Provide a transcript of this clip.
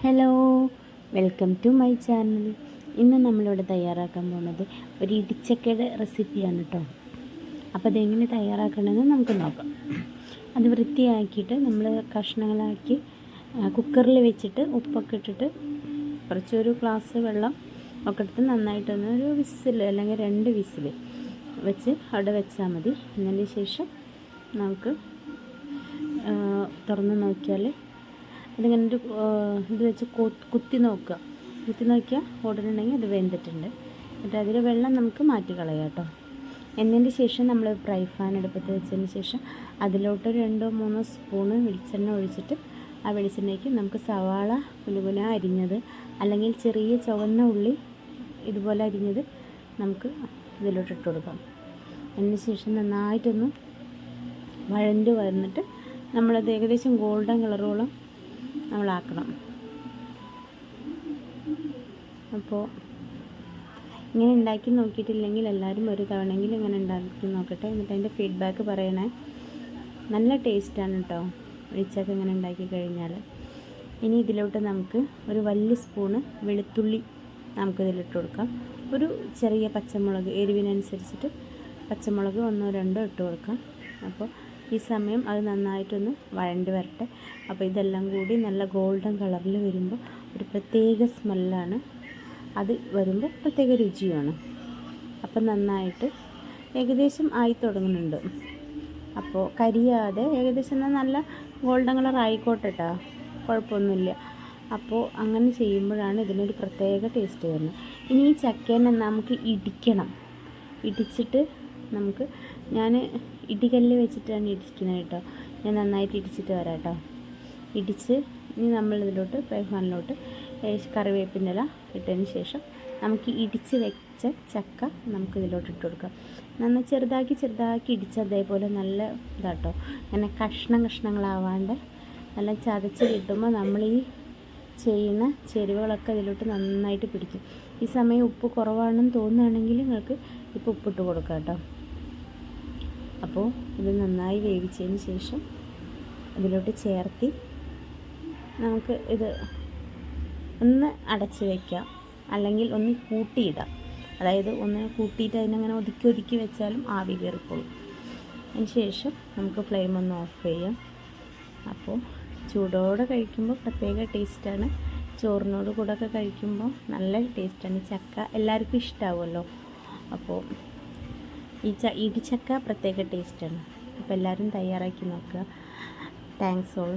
Hello welcome to my channel. ഇന്ന് നമ്മളിവിടെ തയ്യാറാക്കാൻ പോകുന്നത് ഒരു ഇടിച്ചക്കയുടെ റെസിപ്പിയാണ് കേട്ടോ അപ്പോൾ അതെങ്ങനെ തയ്യാറാക്കണമെന്ന് നമുക്ക് നോക്കാം. അത് വൃത്തിയാക്കിയിട്ട് നമ്മൾ കഷ്ണങ്ങളാക്കി കുക്കറിൽ വെച്ചിട്ട് ഉപ്പൊക്കെ ഇട്ടിട്ട് കുറച്ചൊരു ഗ്ലാസ് വെള്ളം ഒക്കെ എടുത്ത് നന്നായിട്ടൊന്ന് ഒരു വിസിൽ അല്ലെങ്കിൽ രണ്ട് വിസിൽ വെച്ച് അവിടെ വെച്ചാൽ മതി. എന്നതിന് ശേഷം നമുക്ക് തുറന്ന് നോക്കിയാൽ അതിങ്ങനെ ഒരു ഇത് വെച്ച് കുത്തി നോക്കുക. കുത്തി നോക്കിയാൽ ഉടനുണ്ടെങ്കിൽ അത് വെന്തിട്ടുണ്ട്. എന്നിട്ട് അതിൽ വെള്ളം നമുക്ക് മാറ്റി കളയാം കേട്ടോ. എന്നതിന് ശേഷം നമ്മൾ ഫ്രൈ ഫാൻ എടുപ്പത്ത് വെച്ചതിന് ശേഷം അതിലോട്ട് രണ്ടോ മൂന്നോ സ്പൂണ് വെളിച്ചെണ്ണ ഒഴിച്ചിട്ട് ആ വെളിച്ചെണ്ണയ്ക്ക് നമുക്ക് സവാള കുലുകുല അരിഞ്ഞത് അല്ലെങ്കിൽ ചെറിയ ചുവന്ന ഉള്ളി ഇതുപോലെ അരിഞ്ഞത് നമുക്ക് ഇതിലോട്ട് ഇട്ട് കൊടുക്കാം. അതിന് ശേഷം നന്നായിട്ടൊന്ന് വഴണ്ട് വന്നിട്ട് നമ്മളത് ഏകദേശം ഗോൾഡൻ കളറോളം നമ്മളാക്കണം. അപ്പോൾ ഇങ്ങനെ ഉണ്ടാക്കി നോക്കിയിട്ടില്ലെങ്കിൽ എല്ലാവരും ഒരു തവണയെങ്കിലും ഇങ്ങനെ ഉണ്ടാക്കി നോക്കട്ടെ എന്നിട്ട് അതിന്റെ ഫീഡ്ബാക്ക് പറയണേ. നല്ല ടേസ്റ്റാണ് കേട്ടോ ഒഴിച്ചൊക്കെ ഇങ്ങനെ ഉണ്ടാക്കി കഴിഞ്ഞാൽ. ഇനി ഇതിലോട്ട് നമുക്ക് ഒരു വലിയ സ്പൂണ് വെളുത്തുള്ളി നമുക്ക് ഇതിലിട്ട് കൊടുക്കാം. ഒരു ചെറിയ പച്ചമുളക് എരിവിനനുസരിച്ചിട്ട് പച്ചമുളക് ഒന്നോ രണ്ടോ ഇട്ട് കൊടുക്കാം. അപ്പോൾ ഈ സമയം അത് നന്നായിട്ടൊന്ന് വഴണ്ടി വരട്ടെ. അപ്പോൾ ഇതെല്ലാം കൂടി നല്ല ഗോൾഡൻ കളറിൽ വരുമ്പോൾ ഒരു പ്രത്യേക സ്മെല്ലാണ് അത് വരുമ്പോൾ പ്രത്യേക രുചിയാണ് അപ്പം നന്നായിട്ട് ഏകദേശം ആയി തുടങ്ങുന്നുണ്ട്. അപ്പോൾ കരിയാതെ ഏകദേശം നല്ല ഗോൾഡൻ കളർ ആയിക്കോട്ടെ കേട്ടോ കുഴപ്പമൊന്നുമില്ല. അപ്പോൾ അങ്ങനെ ചെയ്യുമ്പോഴാണ് ഇതിനൊരു പ്രത്യേക ടേസ്റ്റ് വരുന്നത്. ഇനി ഈ ചക്കേനെ നമുക്ക് ഇടിക്കണം. ഇടിച്ചിട്ട് നമുക്ക് ഞാൻ ഇടികല്ല് വെച്ചിട്ടാണ് ഇടിക്കുന്നത് കേട്ടോ. ഞാൻ നന്നായിട്ട് ഇടിച്ചിട്ട് വരാം കേട്ടോ. ഇടിച്ച് ഇനി നമ്മൾ ഫ്രൈ പാനിലോട്ട് കറിവേപ്പിന്റെ ഇല ഇട്ടതിന് ശേഷം നമുക്ക് ഇടിച്ച് വെച്ച ചക്ക നമുക്ക് ഇതിലോട്ട് ഇട്ട് കൊടുക്കാം. നന്നായി ചെറുതാക്കി ചെറുതാക്കി ഇടിച്ച് അതേപോലെ നല്ല ഇതാട്ടോ. അങ്ങനെ കഷ്ണം കഷ്ണങ്ങളാവാണ്ട് നല്ല ചതച്ച് കിട്ടുമ്പോൾ നമ്മൾ ഈ ചെയ്യുന്ന ചേരുവകളൊക്കെ ഇതിലോട്ട് നന്നായിട്ട് പിടിക്കും. ഈ സമയം ഉപ്പ് കുറവാണെന്ന് തോന്നുകയാണെങ്കിൽ നിങ്ങൾക്ക് ഇപ്പോൾ ഉപ്പിട്ട് കൊടുക്കാം കേട്ടോ. അപ്പോൾ ഇത് നന്നായി വേവിച്ചതിന് ശേഷം അതിലോട്ട് ചേർത്തി നമുക്ക് ഇത് ഒന്ന് അടച്ച് വയ്ക്കാം അല്ലെങ്കിൽ ഒന്ന് കൂട്ടിയിടാം. അതായത് ഒന്ന് കൂട്ടിയിട്ട് അതിനങ്ങനെ ഒതുക്കി ഒതുക്കി വെച്ചാലും ആവി കയറിക്കോളും. അതിന് ശേഷം നമുക്ക് ഫ്ലെയിം ഒന്ന് ഓഫ് ചെയ്യാം. അപ്പോൾ ചൂടോടെ കഴിക്കുമ്പോൾ പ്രത്യേക ടേസ്റ്റാണ്. ചോറിനോട് കൂടെ ഒക്കെ കഴിക്കുമ്പോൾ നല്ല ടേസ്റ്റാണ്. ചക്ക എല്ലാവർക്കും ഇഷ്ടമാവുമല്ലോ അപ്പോൾ ഈ ച ഇടിച്ചക്ക പ്രത്യേക ടേസ്റ്റാണ്. അപ്പോൾ എല്ലാവരും തയ്യാറാക്കി നോക്കുക. Thanks all